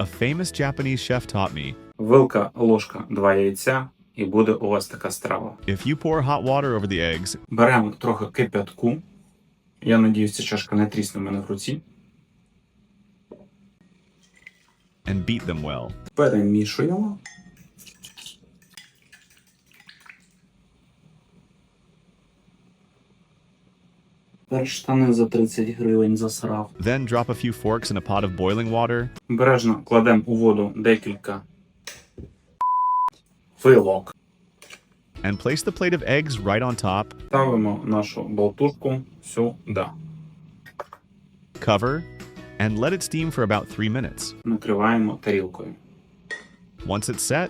A famous Japanese chef taught me Вилка, ложка, два яйця, і буде у вас така страва. if you pour hot water over the eggs Беремо трохи кип'ятку. Я надіюсь, ця чашка не трісне в мене в руці. and beat them well, Перемішуємо. Штани за 30 гривень засрав. then drop a few forks in a pot of boiling water Бережно кладемо у воду декілька вилок. and place the plate of eggs right on top. Ставимо нашу болтушку сюди. Cover and let it steam for about three minutes. Накриваємо тарілкою. Once it's set,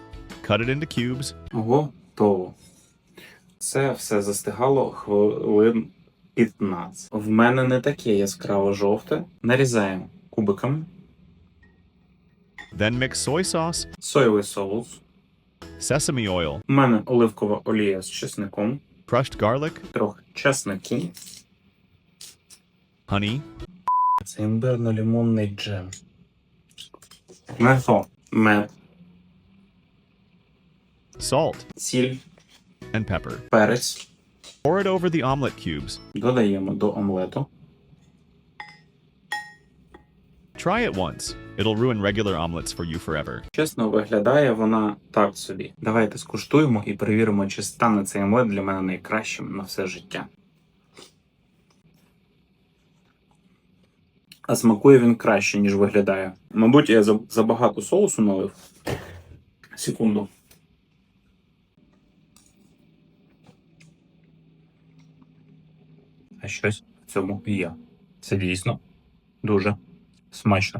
cut it into cubes Готово. Це все застигало хвилин 15. В мене не таке яскраво жовте. Нарізаємо кубиками. Then mix soy sauce, Соєвий соус. sesame oil, У мене оливкова олія з чесником, crushed garlic, трохи чеснику. honey, Це імбирно-лимонний джем. Мефо, мед, salt, сіль, and pepper. перець. Pour it over the omelet cubes. Додаємо до омлету. Try it once. It'll ruin regular omelets for you forever. Чесно, виглядає вона так собі. Давайте скуштуємо і перевіримо, чи стане цей омлет для мене найкращим на все життя. А смакує він краще, ніж виглядає. Мабуть, я забагато соусу налив. Секунду. А щось в цьому є. Це дійсно дуже смачно.